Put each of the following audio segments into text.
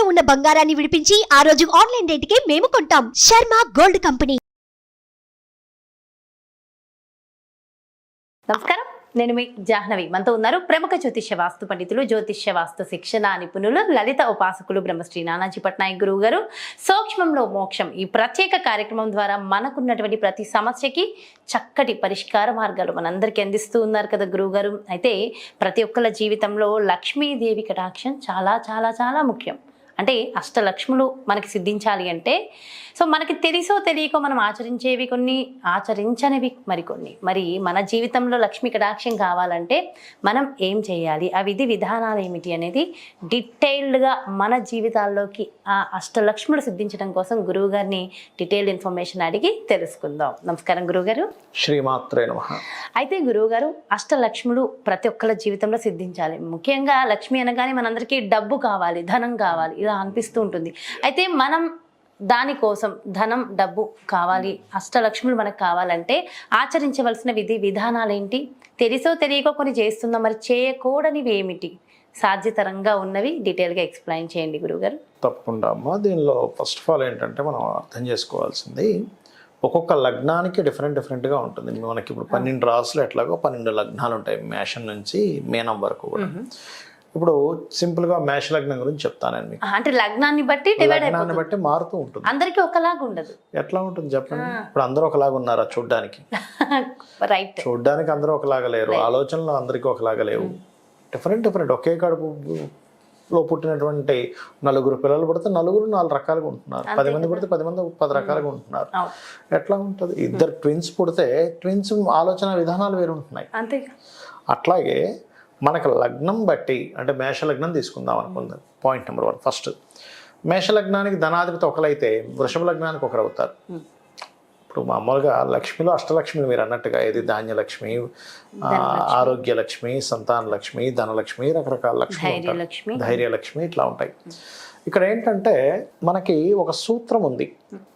తాకట్టులో ఉన్న బంగారాన్ని విడిపించి ఆ రోజు ఆన్లైన్ రేటుకే మేము కొంటాం. Sharma gold company. నమస్కారం. నేను మీ జాహ్నవి. మనతో ఉన్నారు ప్రముఖ జ్యోతిష్య వాస్తు పండితులు జ్యోతిష్య వాస్తు శిక్షణ నిపుణులు లలిత ఉపాసకులు బ్రహ్మశ్రీ నానాజీ పట్నాయక్ గురువు గారు. సూక్ష్మంలో మోక్షం ఈ ప్రత్యేక కార్యక్రమం ద్వారా మనకున్నటువంటి ప్రతి సమస్యకి చక్కటి పరిష్కార మార్గాలు మనందరికీ అందిస్తూ ఉన్నారు కదా గురువు గారు. అయితే ప్రతి ఒక్కళ్ళ జీవితంలో లక్ష్మీదేవి కటాక్షం చాలా చాలా చాలా ముఖ్యం. అంటే అష్టలక్ష్ములు మనకి సిద్ధించాలి అంటే సో మనకి తెలిసో తెలియకో మనం ఆచరించేవి కొన్ని ఆచరించనివి మరికొన్ని. మరి మన జీవితంలో లక్ష్మి కటాక్షం కావాలంటే మనం ఏం చేయాలి? ఆ విధి విధానాలు ఏమిటి అనేది డీటెయిల్డ్గా మన జీవితాల్లోకి ఆ అష్టలక్ష్ములు సిద్ధించడం కోసం గురువు గారిని డీటెయిల్డ్ ఇన్ఫర్మేషన్ అడిగి తెలుసుకుందాం. నమస్కారం గురువుగారు. శ్రీమాత్రే నమ. అయితే గురువుగారు అష్టలక్ష్ములు ప్రతి ఒక్కళ్ళ జీవితంలో సిద్ధించాలి. ముఖ్యంగా లక్ష్మి అనగానే మనందరికీ డబ్బు కావాలి ధనం కావాలి. ఇలా అనిపిస్తూ ఉంటుంది. అయితే మనం దానికోసం ధనం డబ్బు కావాలి అష్టలక్ష్ములు మనకు కావాలంటే ఆచరించవలసిన విధి విధానాలు ఏంటి? తెలిసో తెలియకో కొన్ని చేస్తున్నాం మరి చేయకూడనివి ఏమిటి? సాధ్యతరంగా ఉన్నవి డీటెయిల్గా ఎక్స్ప్లెయిన్ చేయండి గురువుగారు తప్పకుండా అమ్మా. దీనిలో ఫస్ట్ ఆఫ్ ఆల్ ఏంటంటే మనం అర్థం చేసుకోవాల్సింది ఒక్కొక్క లగ్నానికి డిఫరెంట్ డిఫరెంట్గా ఉంటుంది. మనకి ఇప్పుడు పన్నెండు రాసులు ఎట్లాగో పన్నెండు లగ్నాలు ఉంటాయి. మేషం నుంచి మేనం వరకు కూడా. ఇప్పుడు సింపుల్గా మేష లగ్నం గురించి చెప్తాను నేను మీకు. అంటే లగ్నాన్ని బట్టి డివైడ్ లగ్నాన్ని బట్టి మారుతూ ఉంటుంది. అందరికీ ఒకలాగా ఉండదు. ఎట్లా ఉంటుంది చెప్పండి? ఇప్పుడు అందరూ ఒకలాగా ఉన్నారా చూడ్డానికి? రైట్ చూడ్డానికి అందరూ ఒకలాగా లేరు. ఆలోచనలు అందరికీ ఒకలాగా లేవు. డిఫరెంట్ డిఫరెంట్ ఒకే కడుపు లో పుట్టినటువంటి నలుగురు పిల్లలు పుడితే నలుగురు నాలుగు రకాలుగా ఉంటున్నారు. పది మంది పుడితే పది మంది పది రకాలుగా ఉంటున్నారు. ఎట్లా ఉంటుంది? ఇద్దరు ట్విన్స్ పుడితే ట్విన్స్ ఆలోచన విధానాలు వేరు ఉంటున్నాయి అట్లాగే మనకు లగ్నం బట్టి అంటే మేష లగ్నం తీసుకుందాం అనుకుందాం. పాయింట్ నెంబర్ వన్ ఫస్ట్ మేష లగ్నానికి ధనాధిపతి ఒకరైతే వృషభ లగ్నానికి ఒకరు అవుతారు Hmm. ఇప్పుడు మామూలుగా లక్ష్మిలో అష్టలక్ష్మిలు మీరు అన్నట్టుగా ఇది ధాన్యలక్ష్మి ఆ, ఆరోగ్యలక్ష్మి సంతాన లక్ష్మి ధనలక్ష్మి రకరకాల లక్ష్మి ధైర్యలక్ష్మి. ధైర్యలక్ష్మి ఇట్లా ఉంటాయి. ఇక్కడ ఏంటంటే మనకి ఒక సూత్రం ఉంది.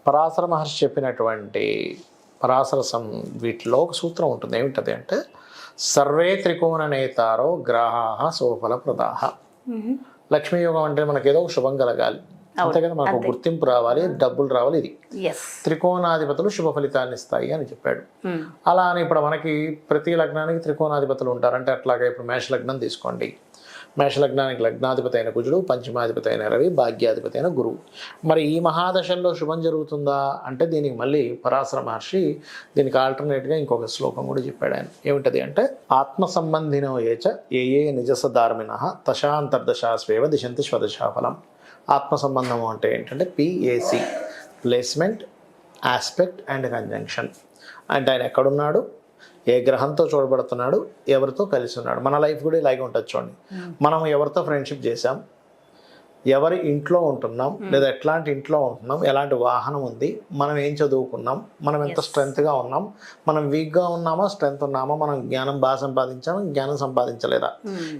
పరాశర మహర్షి చెప్పినటువంటి పరాశర సం వీటిలో ఒక సూత్రం ఉంటుంది. ఏమిటది అంటే సర్వే త్రికోణ నేతారో గ్రహాహ సోఫల ప్రదాహ మ్మ్. లక్ష్మీ యోగం అంటే మనకి ఏదో శుభం కలగాలి. అంతే కదా మనకు గుర్తింపు రావాలి డబ్బులు రావాలి ఇది. త్రికోణాధిపతులు శుభ ఫలితాన్ని ఇస్తాయి అని చెప్పాడు. అలా అని ఇప్పుడు మనకి ప్రతి లగ్నానికి త్రికోణాధిపతులు ఉంటారు అంటే అట్లాగే ఇప్పుడు మేష లగ్నం తీసుకోండి. మేషలగ్నానికి లగ్నాధిపతి అయిన కుజుడు పంచమాధిపతి అయిన రవి భాగ్యాధిపతి అయిన గురువు. మరి ఈ మహాదశల్లో శుభం జరుగుతుందా? అంటే దీనికి మళ్ళీ పరాశర మహర్షి దీనికి ఆల్టర్నేట్గా ఇంకొక శ్లోకం కూడా చెప్పాడు ఆయన. ఏమిటది అంటే ఆత్మ సంబంధినో ఏచ ఏ ఏ నిజస ధార్మిణ తశాంతర్దశాస్వేవ దిశంతి స్వదశాఫలం. ఆత్మ సంబంధము అంటే ఏంటంటే PAC placement aspect and conjunction అంటే ఆయన ఎక్కడున్నాడు? ఏ గ్రహంతో చూడబడుతున్నాడు ఎవరితో కలిసి ఉన్నాడు. మన లైఫ్ కూడా ఇలాగే ఉంటుంది చూడండి. మనం ఎవరితో ఫ్రెండ్షిప్ చేసాం ఎవరి ఇంట్లో ఉంటున్నాం? లేదా ఎట్లాంటి ఇంట్లో ఉంటున్నాం? ఎలాంటి వాహనం ఉంది? మనం ఏం చదువుకున్నాం? మనం ఎంత స్ట్రెంగ్త్గా ఉన్నాం? మనం వీక్గా ఉన్నామా? స్ట్రెంగ్త్ ఉన్నామా? మనం జ్ఞానం బాగా సంపాదించామా? జ్ఞానం సంపాదించలేదా.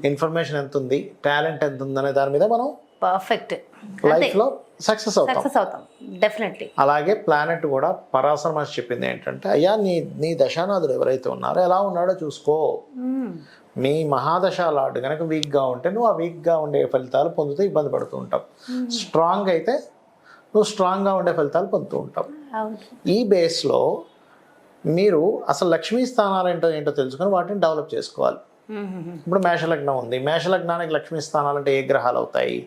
ఇన్ఫర్మేషన్ ఎంత ఉంది? టాలెంట్ ఎంత ఉంది అనే దాని మీద మనం పర్ఫెక్ట్. లైఫ్లో సక్సెస్ అవుతాం. సక్సెస్ అవుతాం. డెఫినెట్లీ. అలాగే ప్లానెట్ కూడా పరాశర మహర్షి చెప్పింది ఏంటంటే అయ్యా నీ నీ దశానాథుడు ఎవరైతే ఉన్నారో ఎలా ఉన్నాడో చూసుకో. మీ మహాదశ లార్డ్ కనుక వీక్గా ఉంటే నువ్వు ఆ వీక్గా ఉండే ఫలితాలు పొందుతూ ఇబ్బంది పడుతూ ఉంటావు. స్ట్రాంగ్ అయితే నువ్వు స్ట్రాంగ్గా ఉండే ఫలితాలు పొందుతూ ఉంటావు. ఈ బేస్లో మీరు అసలు లక్ష్మీ స్థానాలు ఏంటో ఏంటో తెలుసుకొని వాటిని డెవలప్ చేసుకోవాలి. ఇప్పుడు మేషలగ్నం ఉంది. మేషలగ్నానికి లక్ష్మీ స్థానాలు అంటే ఏ గ్రహాలు అవుతాయి?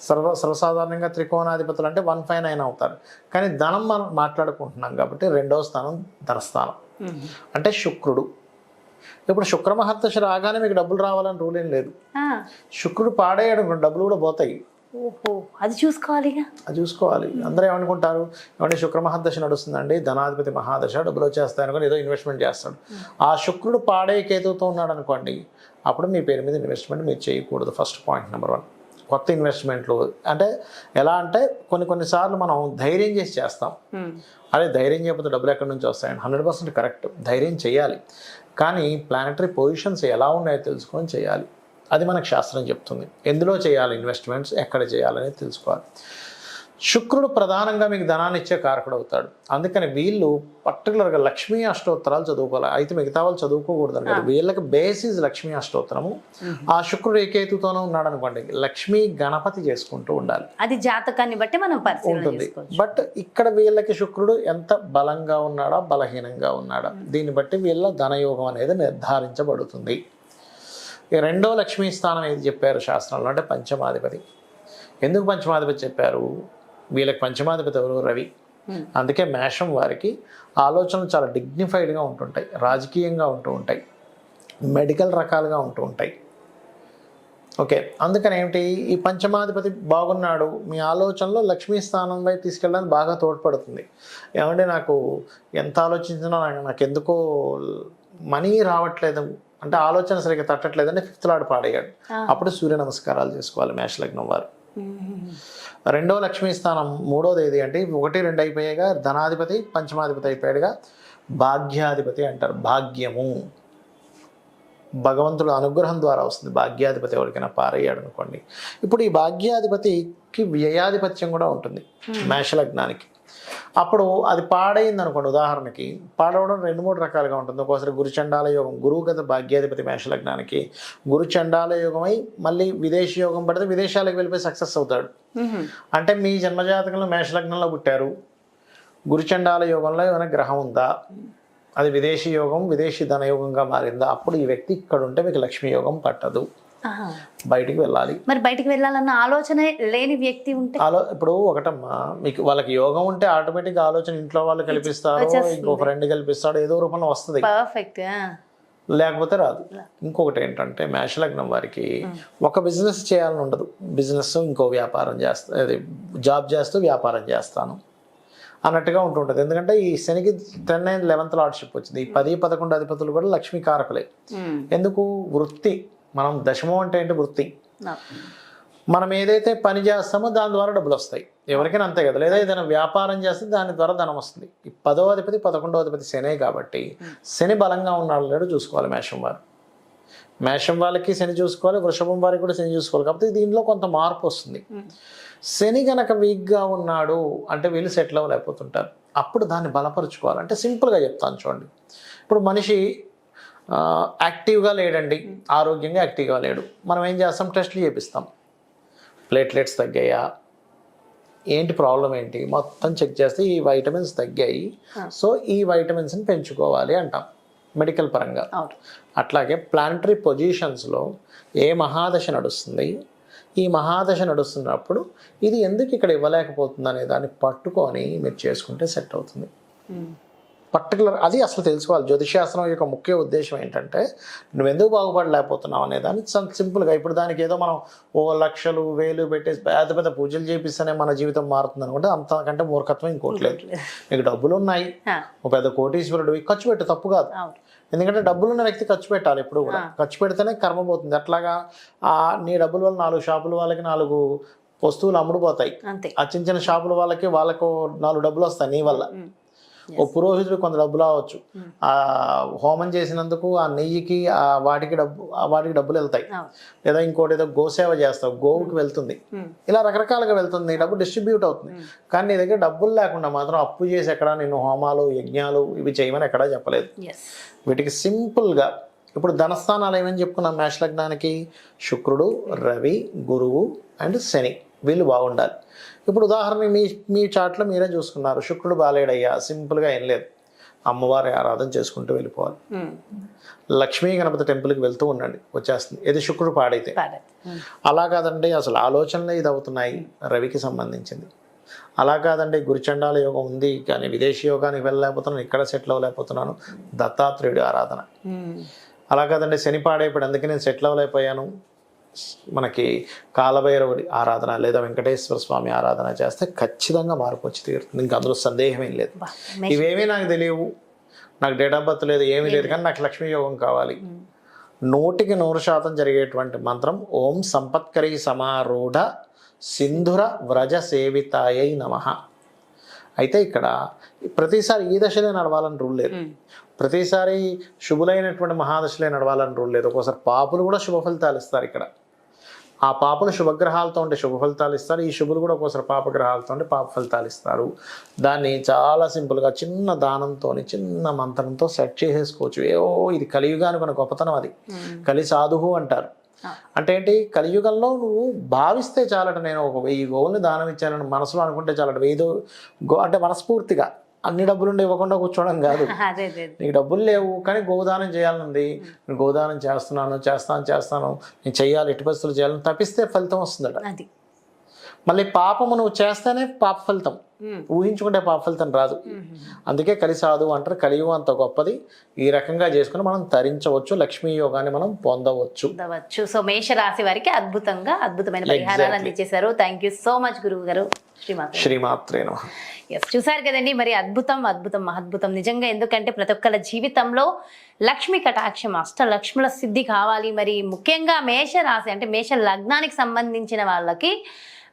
సర్వ సర్వసాధారణంగా త్రికోణాధిపతులు అంటే వన్ ఫైవ్ నైన్ అవుతారు. కానీ ధనం మనం మాట్లాడుకుంటున్నాం కాబట్టి రెండవ స్థానం ధనస్థానం. అంటే శుక్రుడు. ఇప్పుడు శుక్ర మహర్దశ రాగానే మీకు డబ్బులు రావాలని రూల్ ఏం లేదు. శుక్రుడు పాడేయడం డబ్బులు కూడా పోతాయి. ఓహో అది చూసుకోవాలిగా అది చూసుకోవాలి. అందరూ ఏమనుకుంటారు? ఏమంటే శుక్ర మహాదశ నడుస్తుందండి ధనాధిపతి మహాదశ డబ్బులు వచ్చేస్తాయి అనుకుని ఏదో ఇన్వెస్ట్మెంట్ చేస్తాడు. ఆ శుక్రుడు పాడే కేతువుతో ఉన్నాడు అనుకోండి అప్పుడు మీ పేరు మీద ఇన్వెస్ట్మెంట్ మీరు చేయకూడదు. ఫస్ట్ పాయింట్ నెంబర్ వన్ కొత్త ఇన్వెస్ట్మెంట్లు. అంటే ఎలా అంటే కొన్ని కొన్నిసార్లు మనం ధైర్యం చేసి చేస్తాం. అదే ధైర్యం చేయకపోతే డబ్బులు ఎక్కడి నుంచి వస్తాయండి? Hundred percent correct. ధైర్యం చేయాలి. కానీ ప్లానటరీ పొజిషన్స్ ఎలా ఉన్నాయో తెలుసుకొని చేయాలి. అది మనకు శాస్త్రం చెప్తుంది. ఎందులో చేయాలి ఇన్వెస్ట్మెంట్స్? ఎక్కడ చేయాలనేది తెలుసుకోవాలి. శుక్రుడు ప్రధానంగా మీకు ధనాన్ని ఇచ్చే కారకుడు అవుతాడు అందుకని వీళ్ళు పర్టికులర్గా లక్ష్మీ అష్టోత్తరాలు చదువుకోవాలి. అయితే మిగతా వాళ్ళు చదువుకోకూడదు కదా వీళ్ళకి బేసిస్ లక్ష్మీ అష్టోత్తరము. ఆ శుక్రుడు ఏకేతుతోనే ఉన్నాడు అనుకోండి లక్ష్మీ గణపతి చేసుకుంటూ ఉండాలి. అది జాతకాన్ని బట్టి మనం ఉంటుంది. బట్ ఇక్కడ వీళ్ళకి శుక్రుడు ఎంత బలంగా ఉన్నాడా బలహీనంగా ఉన్నాడా? దీన్ని బట్టి వీళ్ళ ధనయోగం అనేది నిర్ధారించబడుతుంది. ఈ రెండో లక్ష్మీ స్థానం ఏది చెప్పారు శాస్త్రంలో? అంటే పంచమాధిపతి. ఎందుకు పంచమాధిపతి చెప్పారు? వీళ్ళకి పంచమాధిపతి ఎవరు? రవి. అందుకే మేషం వారికి ఆలోచనలు చాలా డిగ్నిఫైడ్గా ఉంటుంటాయి రాజకీయంగా ఉంటూ ఉంటాయి. మెడికల్ రకాలుగా ఉంటూ ఉంటాయి. ఓకే. అందుకని ఏమిటి? ఈ పంచమాధిపతి బాగున్నాడు. మీ ఆలోచనలో లక్ష్మీ స్థానం వైపు తీసుకెళ్ళడానికి బాగా తోడ్పడుతుంది. ఏమంటే నాకు ఎంత ఆలోచించినా నాకు- ఎందుకో మనీ రావట్లేదు. అంటే ఆలోచన సరిగ్గా తట్టట్లేదని ఫిఫ్త్ లాడ్ పాడేయాడు. అప్పుడు సూర్య నమస్కారాలు చేసుకోవాలి మేష లగ్నం వారు. రెండో లక్ష్మీ స్థానం మూడోది ఏది అంటే ఒకటి రెండు అయిపోయాగా ధనాధిపతి పంచమాధిపతి అయిపోయాడుగా. భాగ్యాధిపతి అంటారు భాగ్యము. భగవంతుడు అనుగ్రహం ద్వారా వస్తుంది భాగ్యాధిపతి ఎవరికైనా పారయ్యాడు అనుకోండి. ఇప్పుడు ఈ భాగ్యాధిపతికి వ్యయాధిపత్యం కూడా ఉంటుంది మేషలగ్నానికి. అప్పుడు అది పాడైంది అనుకోండి ఉదాహరణకి పాడవడం రెండు మూడు రకాలుగా ఉంటుంది. ఒక్కోసారి గురుచండాల యోగం గురువు గత భాగ్యాధిపతి మేషలగ్నానికి గురుచండాల యోగమై మళ్ళీ విదేశీ యోగం పడితే విదేశాలకు వెళ్ళిపోయి సక్సెస్ అవుతాడు. అంటే మీ జన్మజాతకంలో మేషలగ్నంలో పుట్టారు. గురుచండాల యోగంలో ఏమైనా గ్రహం ఉందా? అది విదేశీ యోగం విదేశీ ధన యోగంగా మారిందా? అప్పుడు ఈ వ్యక్తి ఇక్కడ ఉంటే మీకు లక్ష్మీ యోగం పట్టదు. బయటికి వెళ్ళాలి. మరి బయటికి వెళ్ళాలన్న ఆలోచన లేని వ్యక్తి ఉంటే? ఆలో ఇప్పుడు ఒకటమ్మా మీకు వాళ్ళకి యోగం ఉంటే ఆటోమేటిక్ ఆలోచన ఇంట్లో వాళ్ళు కల్పిస్తారు. ఇంకో ఫ్రెండ్ కల్పిస్తాడు ఏదో రూపంలో వస్తుంది. పర్ఫెక్ట్ లేకపోతే రాదు. ఇంకొకటి ఏంటంటే మేషలగ్నం వారికి ఒక బిజినెస్ చేయాలని ఉండదు. బిజినెస్ ఇంకో వ్యాపారం చేస్తా అది జాబ్ చేస్తూ వ్యాపారం చేస్తాను అన్నట్టుగా ఉంటుంటుంది. ఎందుకంటే ఈ శనికి టెన్ నైన్ లెవెన్త్ లార్డ్షిప్ వచ్చింది. ఈ పది పదకొండు అధిపతులు కూడా లక్ష్మీ కారకులే. ఎందుకు? వృత్తి. మనం దశమం అంటే ఏంటి? వృత్తి. మనం ఏదైతే పని చేస్తామో దాని ద్వారా డబ్బులు వస్తాయి. ఎవరికైనా అంతే కదా? లేదా ఏదైనా వ్యాపారం చేస్తే దాని ద్వారా ధనం వస్తుంది. ఈ పదో అధిపతి పదకొండో అధిపతి శనే కాబట్టి శని బలంగా ఉన్నాడు లేదో చూసుకోవాలి మేషం వారు. మేషం వాళ్ళకి శని చూసుకోవాలి వృషభం వారికి కూడా శని చూసుకోవాలి. కాబట్టి దీనిలో కొంత మార్పు వస్తుంది. శని గనక వీక్గా ఉన్నాడు అంటే వీళ్ళు సెటిల్ అవ్వలేకపోతుంటారు. అప్పుడు దాన్ని బలపరుచుకోవాలి. అంటే సింపుల్గా చెప్తాను చూడండి. ఇప్పుడు మనిషి యాక్టివ్గా లేడండి. ఆరోగ్యంగా యాక్టివ్గా లేడు. మనం ఏం చేస్తాం? టెస్ట్లు చేపిస్తాం. ప్లేట్లెట్స్ తగ్గాయా? ఏంటి ప్రాబ్లం ఏంటి? మొత్తం చెక్ చేస్తే ఈ వైటమిన్స్ తగ్గాయి. సో ఈ వైటమిన్స్ని పెంచుకోవాలి అంటాం. మెడికల్ పరంగా. అట్లాగే ప్లానటరీ పొజిషన్స్లో ఏ మహాదశ నడుస్తుంది? ఈ మహాదశ నడుస్తున్నప్పుడు ఇది ఎందుకు ఇక్కడ ఇవ్వలేకపోతుంది అనే దాన్ని పట్టుకొని మీరు చేసుకుంటే సెట్ అవుతుంది. పర్టికులర్ అది అసలు తెలుసుకోవాలి. జ్యోతిశాస్త్రం యొక్క ముఖ్య ఉద్దేశం ఏంటంటే నువ్వు ఎందుకు బాగుపడలేకపోతున్నావు అనే దాన్ని సింపుల్గా ఇప్పుడు దానికి ఏదో మనం ఓ లక్షలు వేలు పెట్టేసి పెద్ద పెద్ద పూజలు చేపిస్తేనే మన జీవితం మారుతుంది అనుకుంటే అంతకంటే మూర్ఖత్వం ఇంకోటి లేదు. నీకు డబ్బులు ఉన్నాయి ఒక పెద్ద కోటీశ్వరుడు ఖర్చు పెట్టు తప్పు కాదు. ఎందుకంటే డబ్బులు ఉన్న వ్యక్తి ఖర్చు పెట్టాలి ఎప్పుడు కూడా. ఖర్చు పెడితేనే కర్మ పోతుంది. అట్లాగా ఆ నీ డబ్బుల వల్ల నాలుగు షాపుల వాళ్ళకి నాలుగు వస్తువులు అమ్ముడుపోతాయి ఆ చిన్న చిన్న షాపుల వాళ్ళకి వాళ్ళకు నాలుగు డబ్బులు వస్తాయి నీ వల్ల. ఓ పురోహితుడు కొంత డబ్బులు రావచ్చు. ఆ హోమం చేసినందుకు ఆ నెయ్యికి ఆ వాటికి డబ్బు వాటికి డబ్బులు వెళ్తాయి. లేదా ఇంకోటి ఏదో గోసేవ చేస్తావు గోవుకి వెళ్తుంది. ఉమ్. ఇలా రకరకాలుగా వెళ్తుంది. డబ్బు డిస్ట్రిబ్యూట్ అవుతుంది. కానీ నీ దగ్గర డబ్బులు లేకుండా మాత్రం అప్పు చేసి ఎక్కడ నేను హోమాలు యజ్ఞాలు ఇవి చేయమని ఎక్కడా చెప్పలేదు. వీటికి సింపుల్గా ఇప్పుడు ధనస్థానాలు ఏమని చెప్పుకున్నాం? మేష లగ్నానికి శుక్రుడు రవి గురువు అండ్ శని. వీళ్ళు బాగుండాలి. ఇప్పుడు ఉదాహరణ మీ మీ చాట్లో మీరే చూసుకున్నారు. శుక్రుడు బాలేడయ్యా సింపుల్గా ఏం లేదు. అమ్మవారి ఆరాధన చేసుకుంటూ వెళ్ళిపోవాలి. లక్ష్మీ గణపతి టెంపుల్కి వెళ్తూ ఉండండి. వచ్చేస్తుంది. ఇది శుక్రుడు పాడైతే. అలా కాదండి అసలు ఆలోచనలే ఇది అవుతున్నాయి రవికి సంబంధించింది. అలా కాదండి గురుచండాల యోగం ఉంది కానీ విదేశీ యోగానికి వెళ్ళలేకపోతున్నాను ఇక్కడ సెటిల్ అవ్వలేకపోతున్నాను. దత్తాత్రేయుడి ఆరాధన. అలా కాదండి శని పాడైపోయాడు అందుకే నేను సెటిల్ అవ్వలేకపోయాను. మనకి కాలభైరవుడి ఆరాధన లేదా వెంకటేశ్వర స్వామి ఆరాధన చేస్తే ఖచ్చితంగా మార్పు వచ్చి తీరుతుంది ఇంకా అందులో సందేహం ఏం లేదు. ఇవేమీ నాకు తెలియవు నాకు డేట్ ఆఫ్ బర్త్ లేదు ఏమీ లేదు కానీ నాకు లక్ష్మీ యోగం కావాలి. నూటికి నూరు శాతం జరిగేటువంటి మంత్రం ఓం సంపత్కరీ సమారూఢ సింధుర వ్రజ సేవితాయై నమ అయితే ఇక్కడ ప్రతిసారి ఈ దశలే నడవాలని రూల్ లేదు. ప్రతిసారి శుభులైనటువంటి మహాదశలే నడవాలని రూల్ లేదు. ఒక్కోసారి పాపులు కూడా శుభ ఫలితాలు ఇస్తారు ఇక్కడ. ఆ పాపను శుభగ్రహాలతో ఉంటే శుభ ఫలితాలు ఇస్తారు. ఈ శుభులు కూడా ఒక్కోసారి పాపగ్రహాలతో ఉంటే పాప ఫలితాలు ఇస్తారు. దాన్ని చాలా సింపుల్గా చిన్న దానంతో చిన్న మంత్రంతో సెట్ చేసేసుకోవచ్చు. ఏవో ఇది కలియుగానికి మన గొప్పతనం అది. కలి సాధువు అంటారు. అంటే ఏంటి? కలియుగంలో నువ్వు భావిస్తే చాలట నేను ఒక వెయ్యి గోవుల్ని దానం ఇచ్చానని మనసులో అనుకుంటే చాలట. వెయ్యి గో అంటే మనస్ఫూర్తిగా. అన్ని డబ్బులుండి ఇవ్వకుండా కూర్చోవడం కాదు. నీకు డబ్బులు లేవు కానీ గోదానం చేయాలనుంది గోదానం చేస్తున్నాను చేస్తాను చేస్తాను. నేను చేయాలి ఎట్టి పరిస్థితులు చేయాలని తప్పిస్తే ఫలితం వస్తుందట. మళ్ళీ పాపము నువ్వు చేస్తేనే పాప ఫలితం. ఊహించుకుంటే పాప ఫలితం రాదు. అందుకే కలిసాదు అంటారు కలియుగం అంత గొప్పది. ఈ రకంగా చేసుకుని మనం తరించవచ్చు లక్ష్మీ యోగాన్ని మనం పొందవచ్చు. పొందవచ్చు. సో మేష రాశి వారికి అద్భుతంగా అద్భుతమైన పరిహారాలు. అందించేశారు. థ్యాంక్ యూ సో మచ్ గురువు గారు. శ్రీమాత శ్రీమాత్రే ఎస్ చూసారు కదండి మరి అద్భుతం అద్భుతం మహద్భుతం. నిజంగా ఎందుకంటే ప్రతి ఒక్కళ్ళ జీవితంలో లక్ష్మి కటాక్షం అష్ట లక్ష్ముల సిద్ధి కావాలి. మరి ముఖ్యంగా మేష రాశి అంటే మేష లగ్నానికి సంబంధించిన వాళ్ళకి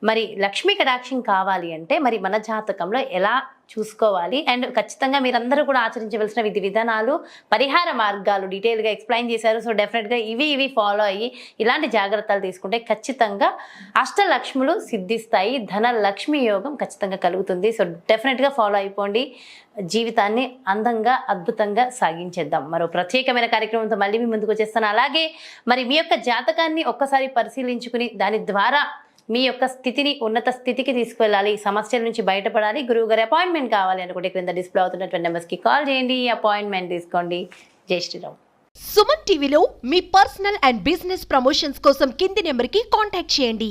మరి లక్ష్మీ కటాక్షం కావాలి అంటే మరి మన జాతకంలో ఎలా చూసుకోవాలి? అండ్ ఖచ్చితంగా మీరందరూ కూడా ఆచరించవలసిన విధి విధానాలు పరిహార మార్గాలు డీటెయిల్గా ఎక్స్ప్లెయిన్ చేశారు. సో డెఫినెట్గా ఇవి ఇవి ఫాలో అయ్యి ఇలాంటి జాగ్రత్తలు తీసుకుంటే ఖచ్చితంగా అష్టలక్ష్ములు సిద్ధిస్తాయి. ధన లక్ష్మి యోగం ఖచ్చితంగా కలుగుతుంది. సో డెఫినెట్గా ఫాలో అయిపోండి. జీవితాన్ని అందంగా అద్భుతంగా సాగించేద్దాం. మరో ప్రత్యేకమైన కార్యక్రమంతో మళ్ళీ మీ ముందుకు వచ్చేస్తాను. అలాగే మరి మీ యొక్క జాతకాన్ని ఒక్కసారి పరిశీలించుకుని దాని ద్వారా మీ యొక్క స్థితిని ఉన్నత స్థితికి తీసుకువెళ్ళాలి. సమస్యల నుంచి బయటపడాలి. గురువు గారి అపాయింట్మెంట్ కావాలి అనుకుంటే క్రింద డిస్ప్లే అవుతున్నటువంటి నెంబర్స్కి కాల్ చేయండి. అపాయింట్మెంట్ తీసుకోండి. జై శ్రీరామ్. సుమన్ టీవీలో మీ పర్సనల్ అండ్ బిజినెస్ ప్రమోషన్స్ కోసం కింది నెంబర్కి కాంటాక్ట్ చేయండి.